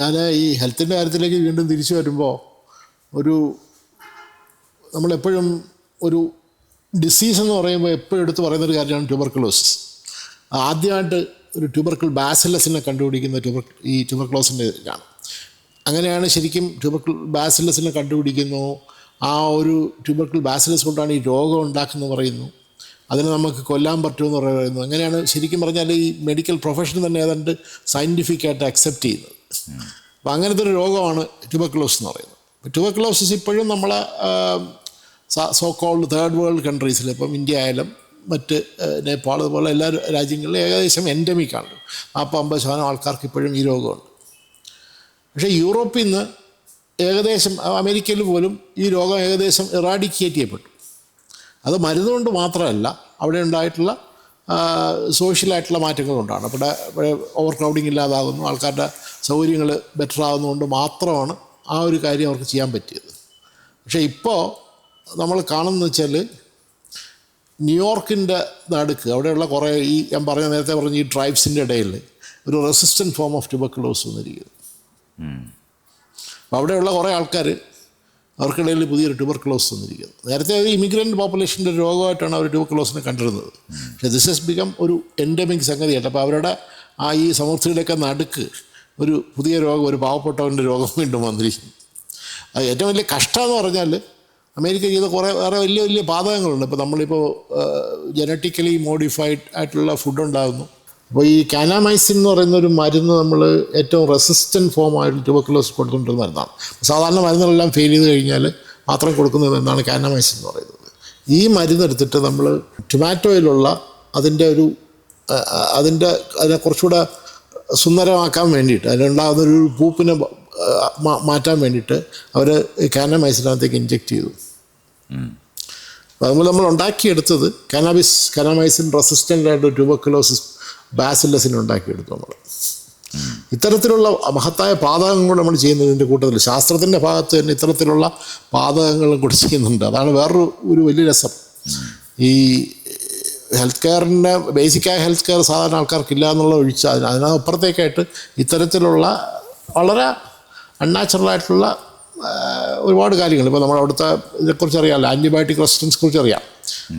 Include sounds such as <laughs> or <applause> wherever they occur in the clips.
ഞാൻ ഈ ഹെൽത്തിന്റെ കാര്യത്തിലേക്ക് വീണ്ടും തിരിച്ചു വരുമ്പോൾ ഒരു നമ്മളെപ്പോഴും ഒരു ഡിസീസ് എന്ന് പറയുമ്പോൾ എപ്പോഴും എടുത്ത് പറയുന്ന ഒരു കാര്യമാണ് ട്യൂബർക്കുലോസിസ് ആദ്യമായിട്ട് ഒരു ട്യൂബർക്കിൾ ബാസിലസിനെ കണ്ടുപിടിക്കുന്ന ട്യൂബർ ഈ ട്യൂബർക്ലോസിന്റെ ഇതാണ്. അങ്ങനെയാണ് ശരിക്കും ട്യൂബർക്കിൾ ബാസിലസിനെ കണ്ടുപിടിക്കുന്നു. ആ ഒരു ട്യൂബർക്കിൾ ബാസിലസ് കൊണ്ടാണ് ഈ രോഗം ഉണ്ടാക്കുന്നത് പറയുന്നു. അതിനെ നമുക്ക് കൊല്ലാൻ പറ്റുമെന്ന് പറയുന്നു. അങ്ങനെയാണ് ശരിക്കും പറഞ്ഞാൽ ഈ മെഡിക്കൽ പ്രൊഫഷൻ തന്നെ ഏതാണ്ട് സയന്റിഫിക്കായിട്ട് അക്സെപ്റ്റ് ചെയ്യുന്നത്. അപ്പം അങ്ങനത്തെ ഒരു രോഗമാണ് ട്യൂബക്ലോസ് എന്ന് പറയുന്നത്. ട്യൂബക്ലോസിസ് ഇപ്പോഴും നമ്മളെ സോ കോൾഡ് തേർഡ് വേൾഡ് കൺട്രീസിൽ ഇപ്പം ഇന്ത്യ ആയാലും മറ്റ് നേപ്പാൾ അതുപോലെ എല്ലാ രാജ്യങ്ങളിലും ഏകദേശം എൻഡമിക്കാണ് നാൽപ്പത് അമ്പത് ശതമാനം ആൾക്കാർക്ക് ഇപ്പോഴും ഈ രോഗമുണ്ട്. പക്ഷേ യൂറോപ്പിൽ നിന്ന് ഏകദേശം അമേരിക്കയിൽ പോലും ഈ രോഗം ഏകദേശം ഇറാഡിക്കേറ്റ് ചെയ്യപ്പെട്ടു. അത് മരുന്നുകൊണ്ട് മാത്രമല്ല അവിടെ ഉണ്ടായിട്ടുള്ള സോഷ്യലായിട്ടുള്ള മാറ്റങ്ങൾ കൊണ്ടാണ് അവിടെ ഓവർ ക്രൗഡിങ് ഇല്ലാതാകുന്നു ആൾക്കാരുടെ സൗകര്യങ്ങൾ ബെറ്റർ ആകുന്നതുകൊണ്ട് മാത്രമാണ് ആ ഒരു കാര്യം അവർക്ക് ചെയ്യാൻ പറ്റിയത്. പക്ഷേ ഇപ്പോൾ നമ്മൾ കാണുന്നത് വെച്ചാൽ ന്യൂയോർക്കിന്റെ നടുക്ക് അവിടെയുള്ള കുറേ ഈ ഞാൻ പറഞ്ഞ നേരത്തെ പറഞ്ഞ ഈ ട്രൈബ്സിന്റെ ഇടയിൽ ഒരു റെസിസ്റ്റന്റ് ഫോം ഓഫ് ട്യൂബർക്കുലോസ് വന്നിരിക്കുന്നത് അപ്പോൾ അവിടെയുള്ള കുറേ ആൾക്കാർ അവർക്കിടയിൽ പുതിയൊരു ട്യൂബർക്ലോസ് വന്നിരിക്കുന്നത് നേരത്തെ ഒരു ഇമിഗ്രന്റ് പോപ്പുലേഷന്റെ രോഗമായിട്ടാണ് അവർ ട്യൂബർക്ലോസിനെ കണ്ടിരുന്നത്. പക്ഷേ ദിസ് ഹസ് ബിക്കം ഒരു എൻഡമിക് സംഗതിയായിട്ട്. അപ്പോൾ അവരുടെ ആ ഈ സമൃദ്ധിയുടെയൊക്കെ നടുക്ക് ഒരു പുതിയ രോഗം ഒരു പാവപ്പെട്ടവന്റെ രോഗം വീണ്ടും വന്നിരിക്കും അത് ഏറ്റവും വലിയ കഷ്ടമെന്ന് പറഞ്ഞാൽ അമേരിക്ക ചെയ്ത കുറേ വേറെ വലിയ വലിയ പാതകങ്ങളുണ്ട്. ഇപ്പോൾ നമ്മളിപ്പോൾ ജനറ്റിക്കലി മോഡിഫൈഡ് ആയിട്ടുള്ള ഫുഡ് ഉണ്ടാകുന്നു. അപ്പോൾ ഈ കാനാമൈസിൻ എന്ന് പറയുന്ന ഒരു മരുന്ന് നമ്മൾ ഏറ്റവും റെസിസ്റ്റന്റ് ഫോം ആയിട്ട് ട്യൂബർക്കുലോസ് കൊടുത്തുകൊണ്ടിരുന്ന മരുന്നാണ്. സാധാരണ മരുന്നുകളെല്ലാം ഫെയിൽ ചെയ്ത് കഴിഞ്ഞാൽ മാത്രം കൊടുക്കുന്നത് മരുന്നാണ് കാനാമൈസിൻ എന്ന് പറയുന്നത്? ഈ മരുന്ന് എടുത്തിട്ട് നമ്മൾ ടൊമാറ്റോയിലുള്ള അതിന്റെ ഒരു അതിന്റെ അതിനെ കുറച്ചുകൂടെ സുന്ദരമാക്കാൻ വേണ്ടിയിട്ട് അതിലുണ്ടാകുന്ന ഒരു പൂപ്പിനെ മാറ്റാൻ വേണ്ടിയിട്ട് അവർ കാനമൈസിനകത്തേക്ക് ഇഞ്ചെക്ട് ചെയ്തു. അതുപോലെ നമ്മൾ ഉണ്ടാക്കിയെടുത്തത് കാനാബിസ് കനാമൈസിൻ റെസിസ്റ്റന്റ് ആയിട്ട് ട്യൂബക്കുലോസിസ് ബാസിലസിന് ഉണ്ടാക്കിയെടുത്തു നമ്മൾ ഇത്തരത്തിലുള്ള മഹത്തായ പാതകങ്ങൾ നമ്മൾ ചെയ്യുന്നതിന്റെ കൂട്ടത്തിൽ ശാസ്ത്രത്തിന്റെ ഭാഗത്ത് തന്നെ ഇത്തരത്തിലുള്ള പാതകങ്ങളും കൂടി ചെയ്യുന്നുണ്ട്. അതാണ് വേറൊരു ഒരു വലിയ രസം. ഈ ഹെൽത്ത് കെയറിന്റെ ബേസിക്കായ ഹെൽത്ത് കെയർ സാധാരണ ആൾക്കാർക്കില്ല എന്നുള്ള ഒഴിച്ച് അതിന് അതിനപ്പുറത്തേക്കായിട്ട് ഇത്തരത്തിലുള്ള വളരെ അൺനാച്ചുറലായിട്ടുള്ള ഒരുപാട് കാര്യങ്ങൾ. ഇപ്പോൾ നമ്മൾ അവിടുത്തെ ഇതിനെക്കുറിച്ച് അറിയാമല്ലോ ആന്റിബയോട്ടിക് റെസിസ്റ്റൻസ് കുറിച്ച് അറിയാം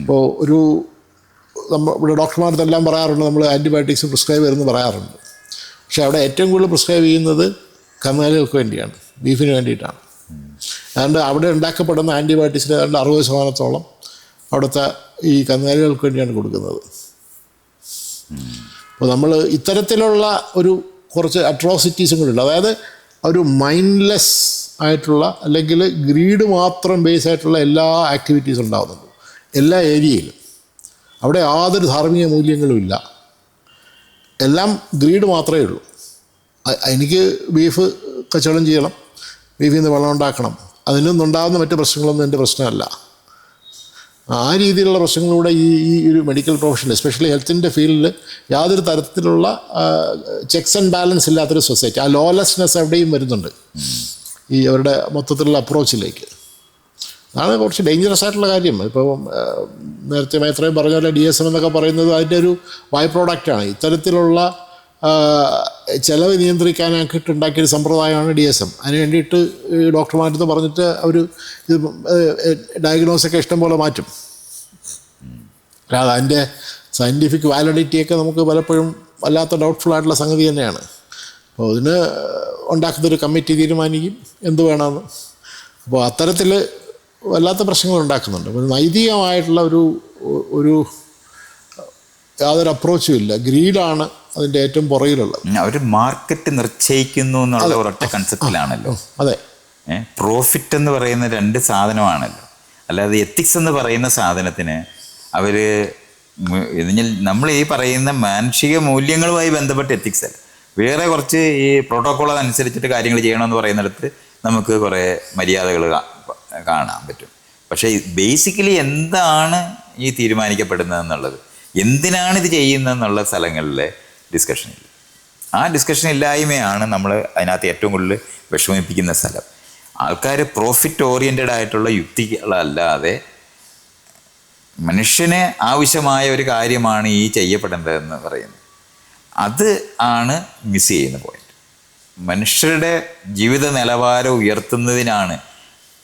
ഇപ്പോൾ ഒരു നമ്മൾ ഇവിടെ ഡോക്ടർമാരെല്ലാം പറയാറുണ്ട് നമ്മൾ ആന്റിബയോട്ടിക്സ് പ്രിസ്ക്രൈബ് ചെയ്യുമെന്ന് പറയാറുണ്ട്. പക്ഷേ അവിടെ ഏറ്റവും കൂടുതൽ പ്രിസ്ക്രൈബ് ചെയ്യുന്നത് കന്നുകാലികൾക്ക് വേണ്ടിയാണ് ബീഫിന് വേണ്ടിയിട്ടാണ്. അതുകൊണ്ട് അവിടെ ഉണ്ടാക്കപ്പെടുന്ന ആന്റിബയോട്ടിക്സിന് ഏതാണ്ട് അറുപത് ശതമാനത്തോളം അവിടുത്തെ ഈ കന്നുകാലികൾക്ക് വേണ്ടിയാണ് കൊടുക്കുന്നത്. അപ്പോൾ നമ്മൾ ഇത്തരത്തിലുള്ള ഒരു കുറച്ച് അട്രോസിറ്റീസും കൂടി ഉണ്ട്. അതായത് ഒരു മൈൻഡ്ലെസ് ആയിട്ടുള്ള അല്ലെങ്കിൽ ഗ്രീഡ് മാത്രം ബേസ് ആയിട്ടുള്ള എല്ലാ ആക്ടിവിറ്റീസും ഉണ്ടാകുന്നുണ്ട് എല്ലാ ഏരിയയിലും. അവിടെ യാതൊരു ധാർമ്മിക മൂല്യങ്ങളും ഇല്ല. എല്ലാം ഗ്രീഡ് മാത്രമേ ഉള്ളൂ. എനിക്ക് ബീഫ് കച്ചവടം ചെയ്യണം. ബീഫിൽ നിന്ന് വെള്ളം ഉണ്ടാക്കണം. അതിൽ നിന്നുണ്ടാകുന്ന മറ്റ് പ്രശ്നങ്ങളൊന്നും എന്റെ പ്രശ്നമല്ല. ആ രീതിയിലുള്ള പ്രശ്നങ്ങളിലൂടെ ഈ ഈ ഒരു മെഡിക്കൽ പ്രൊഫഷൻ എസ്പെഷ്യലി ഹെൽത്തിന്റെ ഫീൽഡിൽ യാതൊരു തരത്തിലുള്ള ചെക്സ് ആൻഡ് ബാലൻസ് ഇല്ലാത്തൊരു സൊസൈറ്റി ആ ലോലെസ്നെസ് എവിടെയും വരുന്നുണ്ട്. ഈ അവരുടെ മൊത്തത്തിലുള്ള അപ്രോച്ചിലേക്ക് അതാണ് കുറച്ച് ഡേഞ്ചറസ് ആയിട്ടുള്ള കാര്യം. ഇപ്പോൾ നേരത്തെ മേത്രയും പറഞ്ഞ പോലെ ഡി എസ് എം എന്നൊക്കെ പറയുന്നത് അതിന്റെ ഒരു ബൈ പ്രോഡക്റ്റാണ് ഇത്തരത്തിലുള്ള ചെലവ് നിയന്ത്രിക്കാനായിട്ട് ഉണ്ടാക്കിയൊരു സമ്പ്രദായമാണ് ഡി എസ് എം അതിന് വേണ്ടിയിട്ട് ഡോക്ടർമാരടുത്ത് പറഞ്ഞിട്ട് അവർ ഇത് ഡയഗ്നോസൊക്കെ ഇഷ്ടംപോലെ മാറ്റും. അല്ലാതെ അതിന്റെ സയന്റിഫിക് വാലിഡിറ്റിയൊക്കെ നമുക്ക് പലപ്പോഴും വല്ലാത്ത ഡൗട്ട്ഫുൾ ആയിട്ടുള്ള സംഗതി തന്നെയാണ്. അപ്പോൾ അതിന് ഉണ്ടാക്കുന്നൊരു കമ്മിറ്റി തീരുമാനിക്കും എന്ത് വേണമെന്ന്. അപ്പോൾ അത്തരത്തിൽ വല്ലാത്ത പ്രശ്നങ്ങൾ ഉണ്ടാക്കുന്നുണ്ട്. അപ്പോൾ നൈതികമായിട്ടുള്ള ഒരു ഒരു യാതൊരു അപ്രോച്ചും ഇല്ല. ഗ്രീഡാണ് അതിന്റെ ഏറ്റവും പുറകിലുള്ളത്. അവർ മാർക്കറ്റ് നിർച്ചയിക്കുന്നു എന്നുള്ള ഒരൊറ്റ കൺസെപ്റ്റിലാണല്ലോ അതെ. പ്രോഫിറ്റ് എന്ന് പറയുന്ന രണ്ട് സാധനമാണല്ലോ. അല്ലാതെ എത്തിക്സ് എന്ന് പറയുന്ന സാധനത്തിന് അവർ നമ്മൾ ഈ പറയുന്ന മാനുഷിക മൂല്യങ്ങളുമായി ബന്ധപ്പെട്ട് എത്തിക്സ് അല്ല. വേറെ കുറച്ച് ഈ പ്രോട്ടോക്കോൾ അനുസരിച്ചിട്ട് കാര്യങ്ങൾ ചെയ്യണമെന്ന് പറയുന്നിടത്ത് നമുക്ക് കുറേ മര്യാദകൾ കാണാൻ പറ്റും. പക്ഷേ ബേസിക്കലി എന്താണ് ഈ തീരുമാനിക്കപ്പെടുന്നത് എന്നുള്ളത്? എന്തിനാണ് ഇത് ചെയ്യുന്നതെന്നുള്ള സ്ഥലങ്ങളിലെ ഡിസ്കഷൻ ഇല്ല. ആ ഡിസ്കഷൻ ഇല്ലായ്മയാണ് നമ്മൾ അതിനകത്ത് ഏറ്റവും കൂടുതൽ വിഷമിപ്പിക്കുന്ന സ്ഥലം. ആൾക്കാർ പ്രോഫിറ്റ് ഓറിയന്റഡ് ആയിട്ടുള്ള യുക്തികളല്ലാതെ മനുഷ്യന് ആവശ്യമായ ഒരു കാര്യമാണ് ഈ ചെയ്യപ്പെടേണ്ടതെന്ന് പറയുന്നത്. അത് ആണ് മിസ് ചെയ്യുന്ന പോയിന്റ് മനുഷ്യരുടെ ജീവിത നിലവാരം ഉയർത്തുന്നതിനാണ്.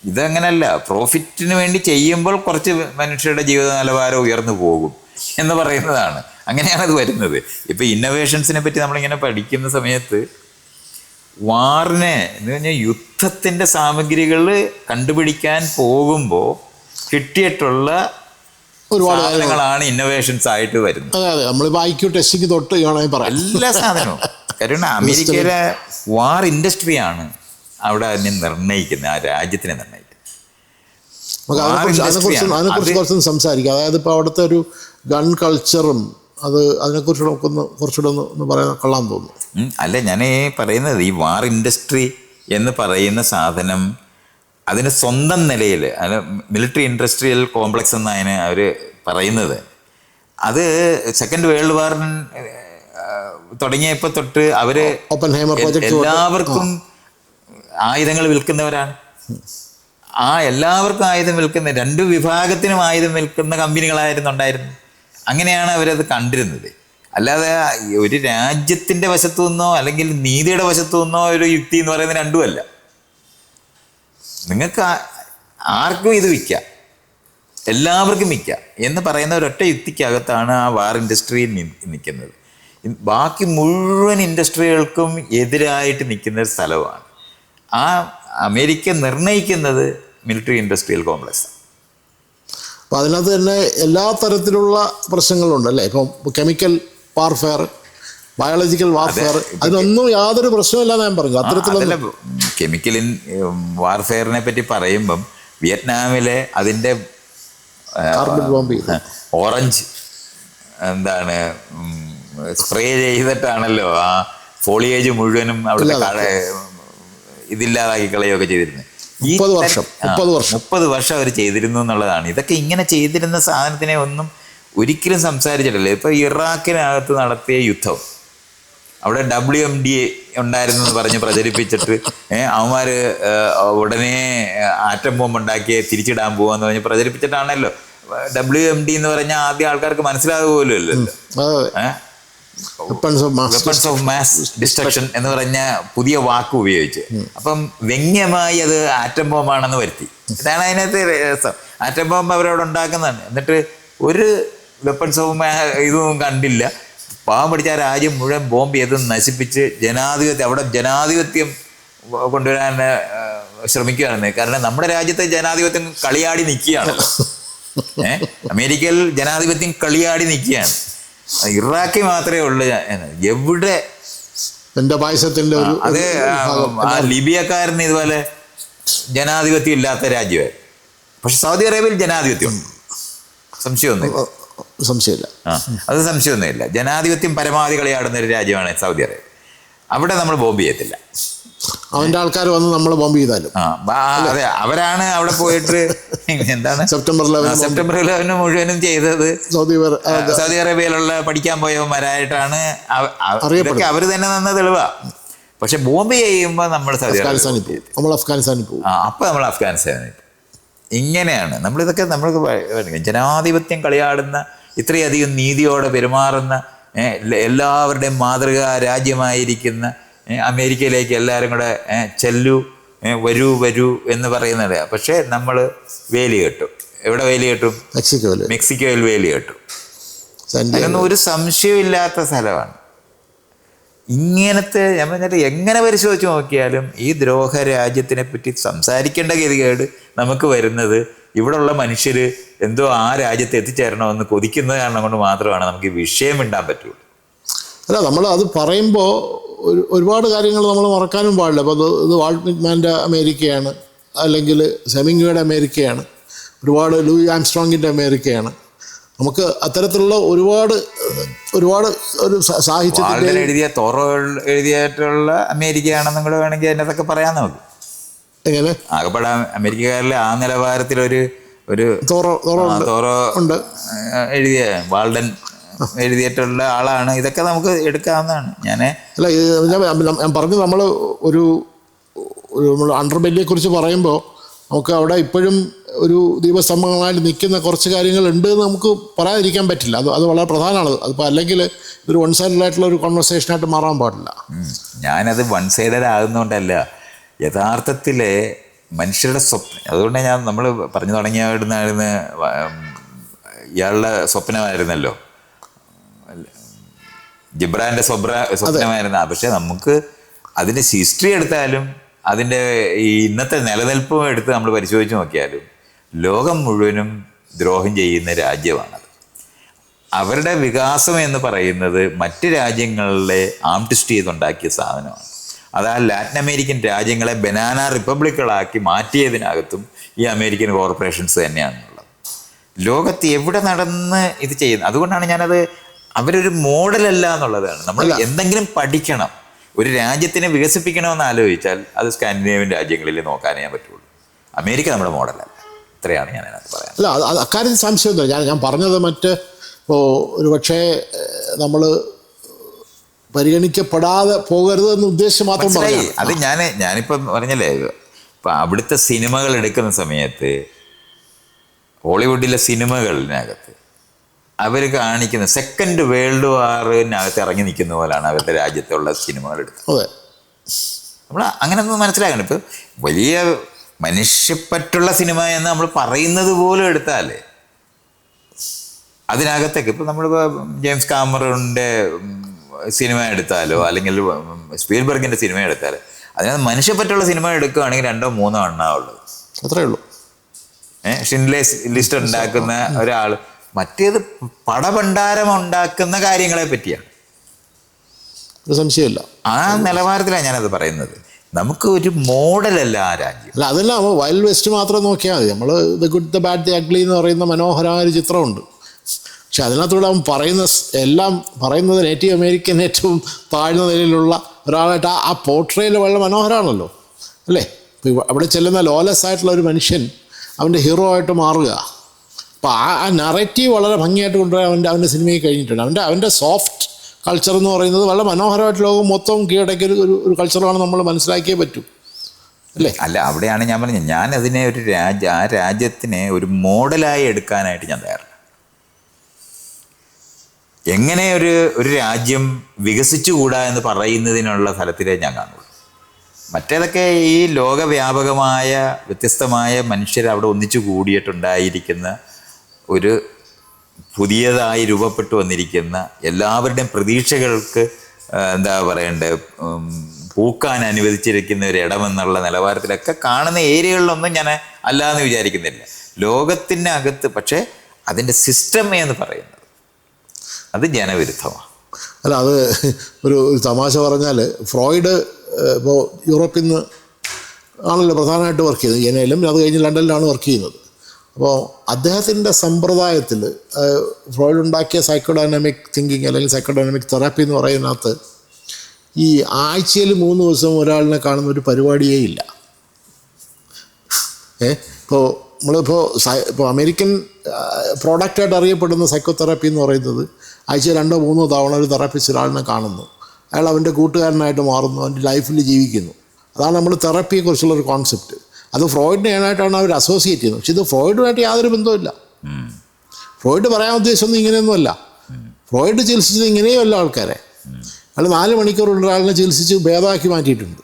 ഇതങ്ങനല്ല. പ്രോഫിറ്റിന് വേണ്ടി ചെയ്യുമ്പോൾ കുറച്ച് മനുഷ്യരുടെ ജീവിത നിലവാരം ഉയർന്നു പോകും. എന്ന് പറയുന്നതാണ്. അങ്ങനെയാണ് അത് വരുന്നത്. ഇപ്പം ഇന്നോവേഷൻസിനെ പറ്റി നമ്മളിങ്ങനെ പഠിക്കുന്ന സമയത്ത് വാറിനെ എന്ന് പറഞ്ഞാൽ യുദ്ധത്തിന്റെ സാമഗ്രികൾ കണ്ടുപിടിക്കാൻ പോകുമ്പോൾ കിട്ടിയിട്ടുള്ള സാധനങ്ങളാണ് ഇന്നോവേഷൻസ് ആയിട്ട് വരുന്നത്. അതെ അതെ. നമ്മൾ ടെസ്റ്റിംഗ് തൊട്ട് എല്ലാ സാധനവും. കാരണം അമേരിക്കയിലെ വാർ ഇൻഡസ്ട്രിയാണ് അവിടെ അതിനെ നിർണയിക്കുന്നത് ആ രാജ്യത്തിനെ നിർണയിക്കുന്നത്. നമുക്ക് അതിനെക്കുറിച്ച് അതിനെക്കുറിച്ച് കുറച്ചൊന്ന് സംസാരിക്കാം. അതായത് ഇപ്പോൾ അവിടുത്തെ ഒരു ഗൺ കൾച്ചറും അത് അതിനെക്കുറിച്ച് നമുക്കൊന്ന് കുറച്ചുകൂടെ ഒന്ന് ഒന്ന് പറയാൻ കൊള്ളാൻ തോന്നുന്നു. അല്ല ഞാൻ ഈ പറയുന്നത് ഈ വാർ ഇൻഡസ്ട്രി എന്ന് പറയുന്ന സാധനം അതിന് സ്വന്തം നിലയിൽ അല്ല മിലിറ്ററി ഇൻഡസ്ട്രിയൽ കോംപ്ലക്സ് എന്നതിന് അവർ പറയുന്നത്. അത് സെക്കൻഡ് വേൾഡ് വാറിന് തുടങ്ങിയപ്പോൾ തൊട്ട് അവർ എല്ലാവർക്കും ആയുധങ്ങൾ വിൽക്കുന്നവരാണ്. ആ എല്ലാവർക്കും ആയുധം വിൽക്കുന്ന രണ്ട് വിഭാഗത്തിനും ആയുധം വിൽക്കുന്ന കമ്പനികളായിരുന്നു ഉണ്ടായിരുന്നത്. അങ്ങനെയാണ് അവരത് കണ്ടിരുന്നത്. അല്ലാതെ ഒരു രാജ്യത്തിന്റെ വശത്തു നിന്നോ അല്ലെങ്കിൽ നീതിയുടെ വശത്തു നിന്നോ ഒരു യുക്തി എന്ന് പറയുന്നത് രണ്ടുമല്ല. നിങ്ങൾക്ക് ആർക്കും ഇത് വിൽക്കാം. എല്ലാവർക്കും വിൽക്കാം. എന്ന് പറയുന്ന ഒരൊറ്റ യുക്തിക്കകത്താണ് ആ വാർ ഇൻഡസ്ട്രി നിൽക്കുന്നത്. ബാക്കി മുഴുവൻ ഇൻഡസ്ട്രികൾക്കും എതിരായിട്ട് നിൽക്കുന്ന ഒരു സ്ഥലമാണ്. ആ അമേരിക്ക നിർണയിക്കുന്നത് മിലിറ്ററി ഇൻഡസ്ട്രിയൽ കോംപ്ലക്സ് അപ്പോൾ അതിനകത്ത് തന്നെ എല്ലാ തരത്തിലുള്ള പ്രശ്നങ്ങളുണ്ട് അല്ലേ? ഇപ്പം കെമിക്കൽ വാർഫെയർ ബയോളജിക്കൽ വാർഫെയർ അതിനൊന്നും യാതൊരു പ്രശ്നമില്ല ഞാൻ പറഞ്ഞു. അത്തരത്തിലുള്ള കെമിക്കൽ വാർഫെയറിനെ പറ്റി പറയുമ്പം വിയറ്റ്നാമിലെ അതിന്റെ ഓറഞ്ച് എന്താണ് സ്പ്രേ ചെയ്തിട്ടാണല്ലോ ആ ഫോളിയേജ് മുഴുവനും അവിടെ ഇതില്ലാതാക്കി കളയുകയൊക്കെ ചെയ്തിരുന്നത് മുപ്പത് വർഷം, മുപ്പത് വർഷം. മുപ്പത് വർഷം അവർ ചെയ്തിരുന്നു എന്നുള്ളതാണ്. ഇതൊക്കെ ഇങ്ങനെ ചെയ്തിരുന്ന സാധനത്തിനെ ഒന്നും ഒരിക്കലും സംസാരിച്ചിട്ടില്ല. ഇപ്പൊ ഇറാഖിനകത്ത് നടത്തിയ യുദ്ധം. അവിടെ ഡബ്ല്യു എം ഡി ഉണ്ടായിരുന്നു എന്ന് പറഞ്ഞ് പ്രചരിപ്പിച്ചിട്ട് ഏഹ് അവന്മാര് ഉടനെ ആറ്റം ബോംബ് ഉണ്ടാക്കി തിരിച്ചിടാൻ പോവാന്ന് പറഞ്ഞ് പ്രചരിപ്പിച്ചിട്ടാണല്ലോ. ഡബ്ല്യു എം ഡി എന്ന് പറഞ്ഞാൽ ആദ്യം ആൾക്കാർക്ക് മനസ്സിലാകുമല്ലോ അല്ലല്ലോ ഏഹ് വെപ്പൺസ് ഓഫ് മാസ് ഡിസ്ട്രക്ഷൻ എന്ന് പറഞ്ഞ പുതിയ വാക്ക് ഉപയോഗിച്ച്. അപ്പം വ്യംഗ്യമായി അത് ആറ്റം ബോംബാണെന്ന് വരുത്തി. ഇതാണ് അതിനകത്ത് രസം. ആറ്റം ബോംബ് അവരവിടെ ഉണ്ടാക്കുന്നതാണ്. എന്നിട്ട് ഒരു വെപ്പൺസ് ഓഫ് മാ ഇതൊന്നും കണ്ടില്ല. പാവം പിടിച്ച ആ രാജ്യം മുഴുവൻ ബോംബ് ചെയ്ത് നശിപ്പിച്ച് ജനാധിപത്യം അവിടെ ജനാധിപത്യം കൊണ്ടുവരാൻ ശ്രമിക്കുകയാണ്. കാരണം നമ്മുടെ രാജ്യത്തെ ജനാധിപത്യം കളിയാടി നിൽക്കുകയാണ്. <laughs> ഏഹ് അമേരിക്കയിൽ ജനാധിപത്യം കളിയാടി നിൽക്കുകയാണ്. ഇറാഖിൽ മാത്രമേ ഉള്ളൂ എവിടെ? എന്റെ പായസത്തിന്റെ അത് ആ ലിബിയക്കാരന് ഇതുപോലെ ജനാധിപത്യം ഇല്ലാത്ത രാജ്യമേ പക്ഷെ സൗദി അറേബ്യയിൽ ജനാധിപത്യം. ഉണ്ട് സംശയമൊന്നുമില്ല സംശയമില്ല. അത് സംശയമൊന്നുമില്ല. ജനാധിപത്യം പരമാവധി കളിയാടുന്ന ഒരു രാജ്യമാണ് സൗദി അറേബ്യ. അവിടെ നമ്മൾ ബോംബ് ചെയ്യത്തില്ല. അവന്റെ ആൾക്കാർ വന്ന് നമ്മളെ ബോംബ് ചെയ്താലും. അതെ അവരാണ് അവിടെ പോയിട്ട് എന്താണ്? സെപ്റ്റംബർ ലെവൻ സെപ്റ്റംബർ ഇലവന് മുഴുവനും ചെയ്തത്. സൗദി സൗദി അറേബ്യയിലുള്ള പഠിക്കാൻ പോയവന്മാരായിട്ടാണ്. ഇതൊക്കെ അവർ തന്നെ നന്ന തെളിവാ. പക്ഷെ ബോംബ് ചെയ്യുമ്പോൾ നമ്മൾ സൗദി അഫ്ഗാനിസ്ഥാനിൽ പോകും. നമ്മൾ അഫ്ഗാനിസ്ഥാനിൽ പോകും. അപ്പൊ നമ്മൾ അഫ്ഗാനിസ്ഥാനിൽ ഇങ്ങനെയാണ്. നമ്മളിതൊക്കെ നമ്മൾ ജനാധിപത്യം കളിയാടുന്ന ഇത്രയധികം നീതിയോടെ പെരുമാറുന്ന എല്ലാവരുടെയും മാതൃകാ രാജ്യമായിരിക്കുന്ന അമേരിക്കയിലേക്ക് എല്ലാവരും കൂടെ ചെല്ലു വരൂ വരൂ എന്ന് പറയുന്നത് പക്ഷേ നമ്മൾ വേലി കെട്ടും. എവിടെ വേലി കെട്ടും? മെക്സിക്കോയിൽ മെക്സിക്കോയിൽ വേലി കെട്ടും. അതൊന്നും ഒരു സംശയമില്ലാത്ത സ്ഥലമാണ്. ഇങ്ങനത്തെ ഞാൻ പറഞ്ഞിട്ട് എങ്ങനെ പരിശോധിച്ച് നോക്കിയാലും ഈ ദ്രോഹ രാജ്യത്തിനെ പറ്റി സംസാരിക്കേണ്ട ഗതികേട് നമുക്ക് വരുന്നത് ഇവിടെയുള്ള മനുഷ്യർ എന്തോ ആ രാജ്യത്ത് എത്തിച്ചേരണമെന്ന് കൊതിക്കുന്ന കാരണം കൊണ്ട് മാത്രമാണ് നമുക്ക് ഈ വിഷയം ഇണ്ടാൻ പറ്റുള്ളൂ. അല്ല നമ്മൾ അത് പറയുമ്പോൾ ഒരു ഒരുപാട് കാര്യങ്ങൾ നമ്മൾ മറക്കാനും പാടില്ല. അപ്പോൾ അത് ഇത് വാൾട്ട്മാന്റെ അമേരിക്കയാണ്. അല്ലെങ്കിൽ സെമിങ്ങയുടെ അമേരിക്കയാണ്. ഒരുപാട് ലൂയി ആംസ്ട്രോങ്ങിന്റെ അമേരിക്കയാണ്. നമുക്ക് അത്തരത്തിലുള്ള ഒരുപാട് ഒരുപാട് ഒരു സാഹിത്യത്തിൽ എഴുതിയ തോറോ എഴുതിയായിട്ടുള്ള അമേരിക്കയാണെന്ന് കൂടെ വേണമെങ്കിൽ അതിനകത്തൊക്കെ പറയാൻ നമുക്ക് എങ്ങനെ? ആകപ്പാട് അമേരിക്കക്കാരിലെ ആ നിലവാരത്തിലൊരു ഒരു തോറോ തോറോ ഉണ്ട്. തോറോ ഉണ്ട്. എഴുതിയ വാൾഡൻ എഴുതിയിട്ടുള്ള ആളാണ്. ഇതൊക്കെ നമുക്ക് എടുക്കാവുന്നതാണ്. ഞാൻ അല്ല ഞാൻ പറഞ്ഞു നമ്മൾ ഒരു അണ്ടർബെല്ലിയെ കുറിച്ച് പറയുമ്പോൾ നമുക്ക് അവിടെ ഇപ്പോഴും ഒരു ദീപസ്തംഭങ്ങളായിട്ട് നിൽക്കുന്ന കുറച്ച് കാര്യങ്ങൾ ഉണ്ട് എന്ന് നമുക്ക് പറയാതിരിക്കാൻ പറ്റില്ല. അത് അത് വളരെ പ്രധാനമാണ് അതിപ്പോൾ അല്ലെങ്കിൽ ഇതൊരു വൺ സൈഡഡ് ആയിട്ടുള്ള ഒരു കോൺവെർസേഷനായിട്ട് മാറാൻ പാടില്ല. ഞാനത് വൺ സൈഡഡ് ആകുന്നതുകൊണ്ടല്ല യഥാർത്ഥത്തിൽ മനുഷ്യരുടെ സ്വപ്നം അതുകൊണ്ട് ഞാൻ നമ്മൾ പറഞ്ഞു തുടങ്ങിയ ഇടുന്നായിരുന്നു ഇയാളുടെ സ്വപ്നമായിരുന്നല്ലോ. ജിബ്രാന്റെ സ്വപ്ന സ്വപ്നമായിരുന്നു. പക്ഷെ നമുക്ക് അതിന്റെ ഹിസ്റ്ററി എടുത്താലും അതിന്റെ ഈ ഇന്നത്തെ നിലനിൽപ്പും എടുത്ത് നമ്മൾ പരിശോധിച്ച് നോക്കിയാലും ലോകം മുഴുവനും ദ്രോഹം ചെയ്യുന്ന രാജ്യമാണത്. അവരുടെ വികാസം എന്ന് പറയുന്നത് മറ്റ് രാജ്യങ്ങളിലെ ആംടിസ്റ്റ് ചെയ്തുണ്ടാക്കിയ സാധനമാണ്. അത് ആ ലാറ്റിൻ അമേരിക്കൻ രാജ്യങ്ങളെ ബനാന റിപ്പബ്ലിക്കുകളാക്കി മാറ്റിയതിനകത്തും ഈ അമേരിക്കൻ കോർപ്പറേഷൻസ് തന്നെയാണുള്ളത്. ലോകത്ത് എവിടെ നടന്ന് ഇത് ചെയ്യുന്നത്? അതുകൊണ്ടാണ് ഞാനത് അവരൊരു മോഡലല്ല എന്നുള്ളതാണ്. നമ്മൾ എന്തെങ്കിലും പഠിക്കണം. ഒരു രാജ്യത്തിനെ വികസിപ്പിക്കണമെന്ന് ആലോചിച്ചാൽ അത് സ്കാൻഡിനേവ്യൻ രാജ്യങ്ങളിൽ നോക്കാനേ പറ്റുള്ളൂ. അമേരിക്ക നമ്മുടെ മോഡലല്ല. ഇത്രയാണ് ഞാൻ അതിനകത്ത് പറയാം അല്ല അത് അക്കാര്യത്തിൽ സംശയമൊന്നുമില്ല ഞാൻ ഞാൻ പറഞ്ഞത് മറ്റ് ഇപ്പോൾ ഒരു പക്ഷേ നമ്മൾ പരിഗണിക്കപ്പെടാതെ പോകരുത് എന്ന് ഉദ്ദേശം മാത്രം അത് ഞാൻ ഞാനിപ്പം പറഞ്ഞല്ലേ ഇപ്പം അവിടുത്തെ സിനിമകൾ എടുക്കുന്ന സമയത്ത് ഹോളിവുഡിലെ സിനിമകളിനകത്ത് അവർ കാണിക്കുന്ന സെക്കൻഡ് വേൾഡ് വാറിനകത്ത് ഇറങ്ങി നിൽക്കുന്ന പോലാണ് അവരുടെ രാജ്യത്തുള്ള സിനിമകൾ എടുത്തത് അതെ. നമ്മൾ അങ്ങനെ ഒന്നും മനസ്സിലാക്കണം ഇപ്പം വലിയ മനുഷ്യപ്പറ്റുള്ള സിനിമ എന്ന് നമ്മൾ പറയുന്നത് പോലും എടുത്താലേ. അതിനകത്തേക്ക് ഇപ്പം നമ്മളിപ്പോൾ ജെയിംസ് കാമറൂണിന്റെ സിനിമ എടുത്താലോ അല്ലെങ്കിൽ സ്പീൽബർഗിന്റെ സിനിമ എടുത്താലോ അതിനകത്ത് മനുഷ്യപ്പറ്റുള്ള സിനിമ എടുക്കുകയാണെങ്കിൽ രണ്ടോ മൂന്നോ എണ്ണാവുള്ളത് അത്രേ ഉള്ളൂ. ഏഹ് ഷിൻലേസ് ലിസ്റ്റ് ഉണ്ടാക്കുന്ന ഒരാൾ മറ്റേത് പടഭണ്ഡാരം ഉണ്ടാക്കുന്ന കാര്യങ്ങളെ പറ്റിയാണ്. സംശയമില്ല. ആ നിലവാരത്തിലാണ് ഞാനത് പറയുന്നത്. നമുക്ക് ഒരു മോഡലല്ല ആ രാജ്യം. അല്ല അതല്ല വൈൽഡ് വെസ്റ്റ് മാത്രം നോക്കിയാൽ മതി. നമ്മൾ the good the bad the ugly എന്ന് പറയുന്ന മനോഹരമായ ഒരു ചിത്രമുണ്ട്. പക്ഷെ അതിനകത്തൂടെ അവൻ പറയുന്ന എല്ലാം പറയുന്നത് നേറ്റീവ് അമേരിക്കൻ ഏറ്റവും താഴ്ന്ന നിലയിലുള്ള ഒരാളായിട്ട് ആ ആ പോർട്രേയിൽ വളരെ മനോഹരമാണല്ലോ. അല്ലേ? അവിടെ ചെല്ലുന്ന ലോലസ് ആയിട്ടുള്ള ഒരു മനുഷ്യൻ അവന്റെ ഹീറോ ആയിട്ട് മാറുക. അപ്പോൾ ആ ആ നറേറ്റീവ് വളരെ ഭംഗിയായിട്ട് കൊണ്ടുവരാൻ അവന്റെ അവന്റെ സിനിമയിൽ കഴിഞ്ഞിട്ടുണ്ട്. അവന്റെ അവന്റെ സോഫ്റ്റ് കൾച്ചർ എന്ന് പറയുന്നത് വളരെ മനോഹരമായിട്ട് ലോകം മൊത്തം കീഴടക്കിയ ഒരു ഒരു- കൾച്ചറാണ് നമ്മൾ മനസ്സിലാക്കിയേ പറ്റൂ. അല്ലേ? അല്ല അവിടെയാണ് ഞാൻ പറഞ്ഞത്. ഞാൻ അതിനെ ഒരു രാജ്യ ആ രാജ്യത്തിനെ ഒരു മോഡലായി എടുക്കാനായിട്ട് ഞാൻ തയ്യാറാണ് എങ്ങനെ ഒരു ഒരു രാജ്യം വികസിച്ചുകൂടാ എന്ന് പറയുന്നതിനുള്ള ഫലത്തിലേ ഞാൻ കാണുള്ളൂ. മറ്റേതൊക്കെ ഈ ലോകവ്യാപകമായ വ്യത്യസ്തമായ മനുഷ്യർ അവിടെ ഒന്നിച്ചു കൂടിയിട്ടുണ്ടായിരിക്കുന്ന ഒരു പുതിയതായി രൂപപ്പെട്ടു വന്നിരിക്കുന്ന എല്ലാവരുടെയും പ്രതീക്ഷകൾക്ക് എന്താ പറയണ്ടേ പൂക്കാൻ അനുവദിച്ചിരിക്കുന്ന ഒരു ഇടമെന്നുള്ള നിലവാരത്തിലൊക്കെ കാണുന്ന ഏരിയകളിലൊന്നും ഞാൻ അല്ലാന്ന് വിചാരിക്കുന്നില്ല. ലോകത്തിന്റെ അകത്ത് പക്ഷേ അതിന്റെ സിസ്റ്റം എന്ന് പറയുന്നത് അത് ജനവിരുദ്ധമാണ്. അല്ല അത് ഒരു തമാശ പറഞ്ഞാൽ ഫ്രോയിഡ് ഇപ്പോൾ യൂറോപ്പിൽ നിന്ന് ആണല്ലോ പ്രധാനമായിട്ട് വർക്ക് ചെയ്യുന്നത്. ജനയിലും അത് കഴിഞ്ഞ് ലണ്ടനിലാണ് വർക്ക് ചെയ്യുന്നത്. അപ്പോൾ അദ്ദേഹത്തിന്റെ സമ്പ്രദായത്തിൽ ഫ്രോയിഡ് ഉണ്ടാക്കിയ സൈക്കോഡൈനാമിക് തിങ്കിങ് അല്ലെങ്കിൽ സൈക്കോഡൈനാമിക് തെറാപ്പി എന്ന് പറയുന്നതിനകത്ത് ഈ ആഴ്ചയിൽ മൂന്ന് ദിവസം ഒരാളിനെ കാണുന്ന ഒരു പരിപാടിയേ ഇല്ല. ഏ ഇപ്പോൾ നമ്മളിപ്പോൾ ഇപ്പോൾ അമേരിക്കൻ പ്രോഡക്റ്റായിട്ട് അറിയപ്പെടുന്ന സൈക്കോതെറാപ്പി എന്ന് പറയുന്നത് ആഴ്ച രണ്ടോ മൂന്നോ തവണ ഒരു തെറാപ്പിസ്റ്റ് ഒരാളിനെ കാണുന്നു. അയാൾ അവന്റെ കൂട്ടുകാരനായിട്ട് മാറുന്നു അവന്റെ ലൈഫിൽ ജീവിക്കുന്നു. അതാണ് നമ്മൾ തെറാപ്പിയെക്കുറിച്ചുള്ള ഒരു കോൺസെപ്റ്റ് അത് ഫ്രോയിഡിനെയായിട്ടാണ് അവർ അസോസിയേറ്റ് ചെയ്യുന്നത്? പക്ഷെ ഇത് ഫ്രോയിഡുമായിട്ട് യാതൊരു ബന്ധവുമില്ല. ഫ്രോയിഡ് പറയാൻ ഉദ്ദേശിച്ചൊന്നും ഇങ്ങനെയൊന്നുമല്ല. ഫ്രോയിഡ് ചികിത്സിച്ചത് ഇങ്ങനെയുമല്ല ആൾക്കാരെ. അയാൾ നാല് മണിക്കൂറുള്ള ഒരാളിനെ ചികിത്സിച്ച് ഭേദമാക്കി മാറ്റിയിട്ടുണ്ട്.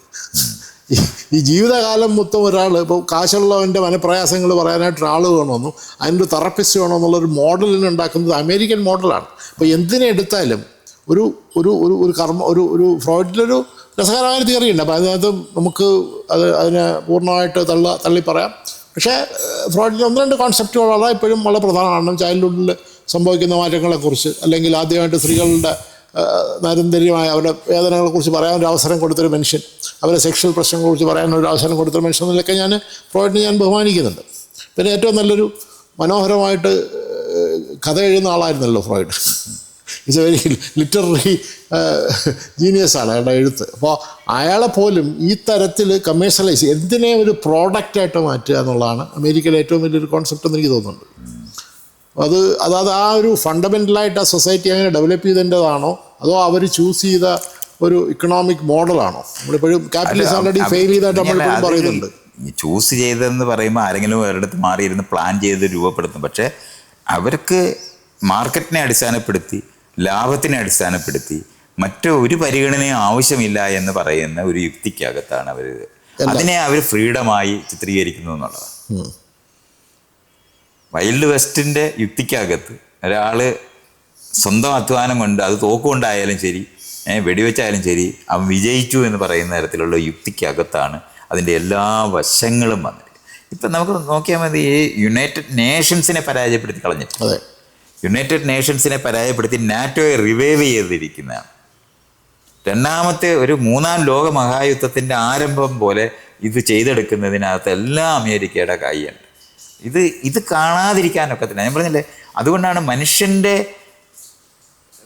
ഈ- ജീവിതകാലം മൊത്തം ഒരാൾ ഇപ്പോൾ കാശുള്ളവന്റെ മനപ്രയാസങ്ങൾ പറയാനായിട്ട് ഒരാൾ വേണമെന്നും അതിന്റെ തെറപ്പിസ്റ്റ് വേണമെന്നുള്ളൊരു മോഡലിന് ഉണ്ടാക്കുന്നത് അമേരിക്കൻ മോഡലാണ്. അപ്പോൾ എന്തിനെ എടുത്താലും ഒരു ഒരു ഒരു ഒരു കർമ്മ ഒരു ഒരു ഫ്രോയിഡിലൊരു രസകരമായ തിയറി ഉണ്ട് അപ്പോൾ അതിനകത്ത് നമുക്ക് അത് അതിനെ പൂർണമായിട്ട് തള്ള തള്ളി പറയാം പക്ഷേ ഫ്രോയിഡിൽ ഒന്ന് രണ്ട് കോൺസെപ്റ്റുകളാണ് ഇപ്പോഴും വളരെ പ്രധാനമാണ്. ചൈൽഡ്ഹുഡിൽ സംഭവിക്കുന്ന മാറ്റങ്ങളെക്കുറിച്ച് അല്ലെങ്കിൽ ആദ്യമായിട്ട് സ്ത്രീകളുടെ നൈരന്തര്യമായ അവരുടെ വേദനകളെക്കുറിച്ച് പറയാൻ ഒരു അവസരം കൊടുത്തൊരു മനുഷ്യൻ അവരുടെ സെക്ഷൽ പ്രശ്നങ്ങളെക്കുറിച്ച് പറയാൻ ഒരു അവസരം കൊടുത്തൊരു മനുഷ്യൻ എന്നൊക്കെ ഞാൻ ഫ്രോയിഡിനെ ഞാൻ ബഹുമാനിക്കുന്നുണ്ട്. പിന്നെ ഏറ്റവും നല്ലൊരു മനോഹരമായിട്ട് കഥ എഴുതുന്ന ആളായിരുന്നല്ലോ Freud. It's a very literary ജീനിയസാണ് അയാളുടെ എഴുത്ത്. അപ്പോൾ അയാളെ പോലും ഈ തരത്തിൽ കമേഴ്ഷ്യലൈസ് എന്തിനെ ഒരു പ്രോഡക്റ്റായിട്ട് മാറ്റുക എന്നുള്ളതാണ് അമേരിക്കയിലെ ഏറ്റവും വലിയൊരു കോൺസെപ്റ്റ് എന്ന് എനിക്ക് തോന്നുന്നുണ്ട്. അത് അതായത് ആ ഒരു ഫണ്ടമെന്റലായിട്ട് ആ സൊസൈറ്റി അങ്ങനെ ഡെവലപ്പ് ചെയ്തതിന്റെതാണോ? അതോ അവർ ചൂസ് ചെയ്ത ഒരു ഇക്കണോമിക് മോഡലാണോ നമ്മളിപ്പോഴും ക്യാപിറ്റലിസം ഓൾറെഡി ഫെയിൽ ചെയ്തായിട്ട് നമ്മളിപ്പോഴും ഇപ്പോഴും പറയുന്നുണ്ട്. ചൂസ് ചെയ്തതെന്ന് പറയുമ്പോൾ ആരെങ്കിലും ഒരിടത്ത് മാറിയിരുന്ന് പ്ലാൻ ചെയ്ത് രൂപപ്പെടുത്തും. പക്ഷേ അവർക്ക് മാർക്കറ്റിനെ അടിസ്ഥാനപ്പെടുത്തി ലാഭത്തിനെ അടിസ്ഥാനപ്പെടുത്തി മറ്റു ഒരു പരിഗണനയും ആവശ്യമില്ല എന്ന് പറയുന്ന ഒരു യുക്തിക്കകത്താണ് അവർ അതിനെ അവർ ഫ്രീഡമായി ചിത്രീകരിക്കുന്നു എന്നുള്ളതാണ്. വൈൽഡ് വെസ്റ്റിന്റെ യുക്തിക്കകത്ത് ഒരാൾ സ്വന്തം അധ്വാനം കൊണ്ട് അത് തോക്കുകൊണ്ടായാലും ശരി വെടിവെച്ചായാലും ശരി അവൻ വിജയിച്ചു എന്ന് പറയുന്ന തരത്തിലുള്ള യുക്തിക്കകത്താണ് അതിന്റെ എല്ലാ വശങ്ങളും വന്നത്. ഇപ്പം നമുക്ക് നോക്കിയാൽ മതി ഈ യുണൈറ്റഡ് നേഷൻസിനെ പരാജയപ്പെടുത്തി കളഞ്ഞിട്ടുണ്ട്. യുണൈറ്റഡ് നേഷൻസിനെ പരാജയപ്പെടുത്തി നാറ്റോയെ റിവൈവ് ചെയ്തിരിക്കുന്ന രണ്ടാമത്തെ ഒരു മൂന്നാം ലോക മഹായുദ്ധത്തിന്റെ ആരംഭം പോലെ ഇത് ചെയ്തെടുക്കുന്നതിനകത്ത് എല്ലാം അമേരിക്കയുടെ കൈയുണ്ട്. ഇത് ഇത് കാണാതിരിക്കാനൊക്കത്തില്ല ഞാൻ പറഞ്ഞില്ലേ അതുകൊണ്ടാണ് മനുഷ്യന്റെ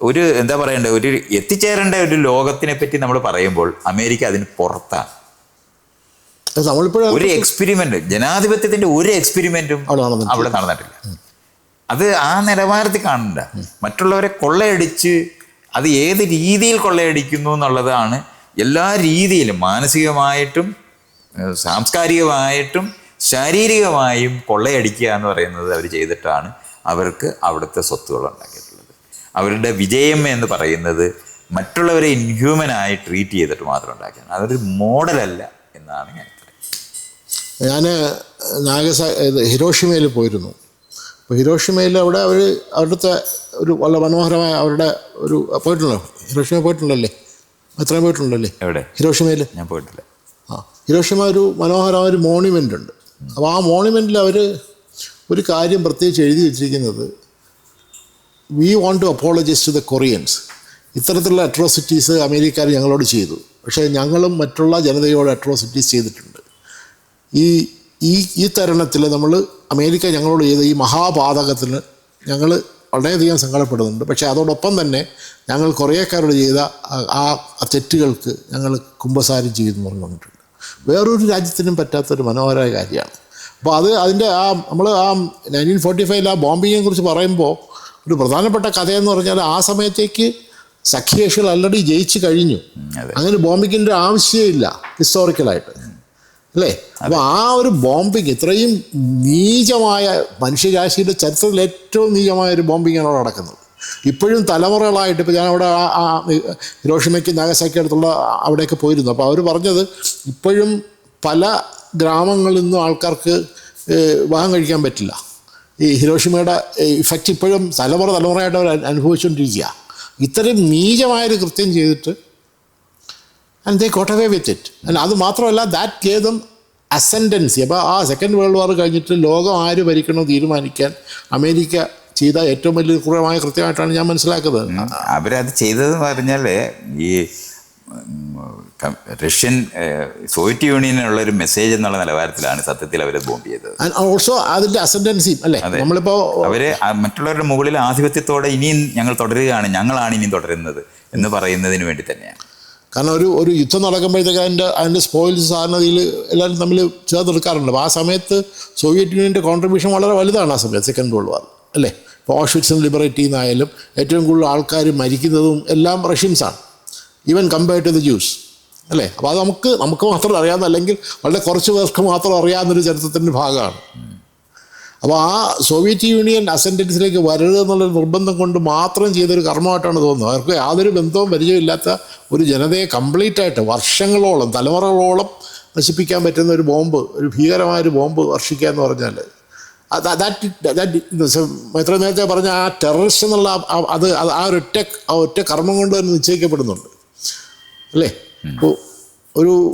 ഒരു എന്താ പറയണ്ടേ ഒരു എത്തിച്ചേരേണ്ട ഒരു ലോകത്തിനെ പറ്റി നമ്മൾ പറയുമ്പോൾ അമേരിക്ക അതിന് പുറത്താണ്. ഒരു എക്സ്പെരിമെന്റ് ജനാധിപത്യത്തിന്റെ ഒരു എക്സ്പെരിമെന്റും അവിടെ നടന്നിട്ടില്ല. അത് ആ നിലവാരത്തിൽ കാണണ്ട. മറ്റുള്ളവരെ കൊള്ളയടിച്ച് അത് ഏത് രീതിയിൽ കൊള്ളയടിക്കുന്നു എന്നുള്ളതാണ് എല്ലാ രീതിയിലും മാനസികമായിട്ടും സാംസ്കാരികമായിട്ടും ശാരീരികമായും കൊള്ളയടിക്കുക എന്ന് പറയുന്നത് അവർ ചെയ്തിട്ടാണ് അവർക്ക് അവിടുത്തെ സ്വത്തുകൾ ഉണ്ടാക്കിയിട്ടുള്ളത്. അവരുടെ വിജയം എന്ന് പറയുന്നത് മറ്റുള്ളവരെ ഇൻഹ്യൂമനായി ട്രീറ്റ് ചെയ്തിട്ട് മാത്രം ഉണ്ടാക്കിയാണ് അതൊരു മോഡലല്ല എന്നാണ് ഞാൻ ഞാൻ നാഗസ ഹിരോഷിമയിൽ പോയിരുന്നു. അപ്പോൾ ഹിരോഷിമയിൽ അവിടെ അവർ അവിടുത്തെ ഒരു വളരെ മനോഹരമായ അവരുടെ ഒരു പോയിട്ടുണ്ടോ? ഹിരോഷിമ പോയിട്ടുണ്ടല്ലേ? എത്രയും പോയിട്ടുണ്ടല്ലേ? എവിടെ? ഹിരോഷിമയിൽ? ഞാൻ പോയിട്ടില്ല. ആ ഹിരോഷിമ ഒരു മനോഹരമായ ഒരു മോണിമെന്റ് ഉണ്ട്. അപ്പോൾ ആ മോണിമെന്റിൽ അവർ ഒരു കാര്യം പ്രത്യേകിച്ച് എഴുതി വെച്ചിരിക്കുന്നത് we want to apologise to the Koreans ഇത്തരത്തിലുള്ള അട്രോസിറ്റീസ് അമേരിക്കക്കാർ ഞങ്ങളോട് ചെയ്തു. പക്ഷേ ഞങ്ങളും മറ്റുള്ള ജനതയോട് അട്രോസിറ്റീസ് ചെയ്തിട്ടുണ്ട്. ഈ ഈ ഈ തരുണത്തിൽ നമ്മൾ അമേരിക്ക ഞങ്ങളോട് ചെയ്ത ഈ മഹാപാതകത്തിന് ഞങ്ങൾ വളരെയധികം സങ്കടപ്പെടുന്നുണ്ട്. പക്ഷേ അതോടൊപ്പം തന്നെ ഞങ്ങൾ കുറേക്കാരോട് ചെയ്ത ആ- തെറ്റുകൾക്ക് ഞങ്ങൾ കുമ്പസാരം ചെയ്തു പറഞ്ഞിട്ടുണ്ട് വേറൊരു രാജ്യത്തിനും പറ്റാത്തൊരു മനോഹരമായ കാര്യമാണ്. അപ്പോൾ അത് അതിന്റെ ആ നമ്മൾ ആ നയന്റീൻ ഫോർട്ടി ഫൈവിൽ ആ ബോംബിങ്ങിനെ കുറിച്ച് പറയുമ്പോൾ ഒരു പ്രധാനപ്പെട്ട കഥയെന്ന് പറഞ്ഞാൽ ആ സമയത്തേക്ക് സഖ്യകക്ഷികൾ ആൾറെഡി ജയിച്ചു കഴിഞ്ഞു. അങ്ങനെ ബോംബിങ്ങിന്റെ ആവശ്യമില്ല ഹിസ്റ്റോറിക്കലായിട്ട് അല്ലേ? അപ്പൊ ആ ഒരു ബോംബിങ് ഇത്രയും നീചമായ മനുഷ്യരാശിയുടെ ചരിത്രത്തിൽ ഏറ്റവും നീചമായ ഒരു ബോംബിങ്ങാണ് അവിടെ നടക്കുന്നത്. ഇപ്പോഴും തലമുറകളായിട്ട് ഇപ്പോൾ അവിടെ ആ- ഹിരോഷിമയ്ക്ക് നാഗസാക്കി അടുത്തുള്ള അവിടെയൊക്കെ പോയിരുന്നു. അപ്പോൾ അവർ പറഞ്ഞത് ഇപ്പോഴും പല ഗ്രാമങ്ങളിൽ നിന്നും ആൾക്കാർക്ക് വിവാഹം കഴിക്കാൻ പറ്റില്ല. ഈ ഹിരോഷിമയുടെ ഇഫക്റ്റ് ഇപ്പോഴും തലമുറ തലമുറയായിട്ട് അവർ അനുഭവിച്ചുകൊണ്ടിരിക്കുക ഇത്രയും നീചമായൊരു കൃത്യം ചെയ്തിട്ട് and they got away with it and അത് മാത്രമല്ല ദാറ്റ് ഗേവ് ദം അസെൻഡൻസി അപ്പോൾ ആ സെക്കൻഡ് വേൾഡ് വാർ കഴിഞ്ഞിട്ട് ലോകം ആര് ഭരിക്കണോ തീരുമാനിക്കാൻ അമേരിക്ക ചെയ്ത ഏറ്റവും വലിയ ക്രൂരമായ കൃത്യമായിട്ടാണ് ഞാൻ മനസ്സിലാക്കുന്നത്. അവരത് ചെയ്തതെന്ന് പറഞ്ഞാൽ ഈ റഷ്യൻ സോവിയറ്റ് യൂണിയനുള്ള ഒരു മെസ്സേജ് എന്നുള്ള നിലവാരത്തിലാണ് സത്യത്തിൽ അവർ ബോംബ് ചെയ്തത്. ഓൾസോ അതിന്റെ അസെൻഡൻസിയും അല്ലേ? നമ്മളിപ്പോൾ അവർ മറ്റുള്ളവരുടെ മുകളിൽ ആധിപത്യത്തോടെ ഇനിയും ഞങ്ങൾ തുടരുകയാണ് ഞങ്ങളാണ് ഇനിയും തുടരുന്നത് എന്ന് പറയുന്നതിന് വേണ്ടി തന്നെയാണ്. കാരണം ഒരു ഒരു യുദ്ധം നടക്കുമ്പോഴത്തേക്ക് അതിന്റെ അതിന്റെ സ്പോയിൽസ് സാധനതയിൽ എല്ലാവരും തമ്മിൽ ചേർത്തെടുക്കാറുണ്ട് അപ്പോൾ ആ സമയത്ത് സോവിയറ്റ് യൂണിയന്റെ കോൺട്രിബ്യൂഷൻ വളരെ വലുതാണ് ആ സമയത്ത് സെക്കൻഡ് വേൾഡ് വാർ അല്ലേ? ഇപ്പോൾ ഓഷ്വിറ്റ്സിന് ലിബറേറ്റ് ചെയ്യുന്നതായാലും ഏറ്റവും കൂടുതൽ ആൾക്കാർ മരിക്കുന്നതും എല്ലാം റഷ്യൻസാണ് even compared to the Jews അല്ലേ? അപ്പോൾ അത് നമുക്ക് നമുക്ക് മാത്രം അറിയാവുന്ന അല്ലെങ്കിൽ വളരെ കുറച്ച് പേർക്ക് മാത്രം അറിയാവുന്നൊരു ചരിത്രത്തിന്റെ ഭാഗമാണ്. അപ്പോൾ ആ സോവിയറ്റ് യൂണിയൻ അസെൻഡൻസിലേക്ക് വരരുത് എന്നുള്ളൊരു നിർബന്ധം കൊണ്ട് മാത്രം ചെയ്തൊരു കർമ്മമായിട്ടാണ് തോന്നുന്നത്. അവർക്ക് യാതൊരു ബന്ധവും പരിചയമില്ലാത്ത ഒരു ജനതയെ കംപ്ലീറ്റ് ആയിട്ട് വർഷങ്ങളോളം തലമുറകളോളം നശിപ്പിക്കാൻ പറ്റുന്ന ഒരു ബോംബ് ഒരു ഭീകരമായ ഒരു ബോംബ് വർഷിക്കുക എന്ന് പറഞ്ഞാൽ ദാറ്റ് എത്ര നേരത്തെ പറഞ്ഞ ആ ടെററിസ്റ്റ് എന്നുള്ള അത് ആ ഒരൊറ്റ ആ ഒറ്റ കർമ്മം കൊണ്ട് തന്നെ നിശ്ചയിക്കപ്പെടുന്നുണ്ട്. അല്ലേ? ഒരു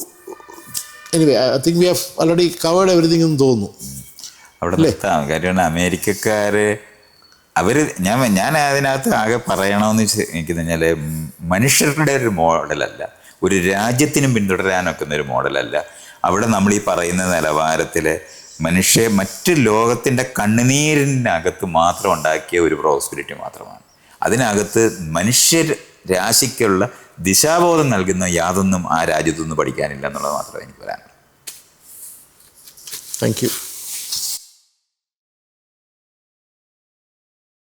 anyway I think we have already covered everything എന്ന് തോന്നുന്നു. അവിടെ നിർത്താം. കാര്യമാണ് അമേരിക്കക്കാര് അവർ ഞാൻ ഞാൻ അതിനകത്ത് ആകെ പറയണമെന്ന് എനിക്ക് കഴിഞ്ഞാൽ മനുഷ്യരുടെ ഒരു മോഡലല്ല. ഒരു രാജ്യത്തിനും പിന്തുടരാനൊക്കുന്ന ഒരു മോഡലല്ല. അവിടെ നമ്മൾ ഈ പറയുന്ന നിലവാരത്തിൽ മനുഷ്യ മറ്റ് ലോകത്തിന്റെ കണ്ണുനീരിനകത്ത് മാത്രം ഉണ്ടാക്കിയ ഒരു പ്രോസ്പിരിറ്റി മാത്രമാണ്. അതിനകത്ത് മനുഷ്യ രാശിക്കുള്ള ദിശാബോധം നൽകുന്ന യാതൊന്നും ആ രാജ്യത്തൊന്നും പഠിക്കാനില്ല എന്നുള്ളത് മാത്രമേ എനിക്ക് പറയാനുള്ളൂ. Thank you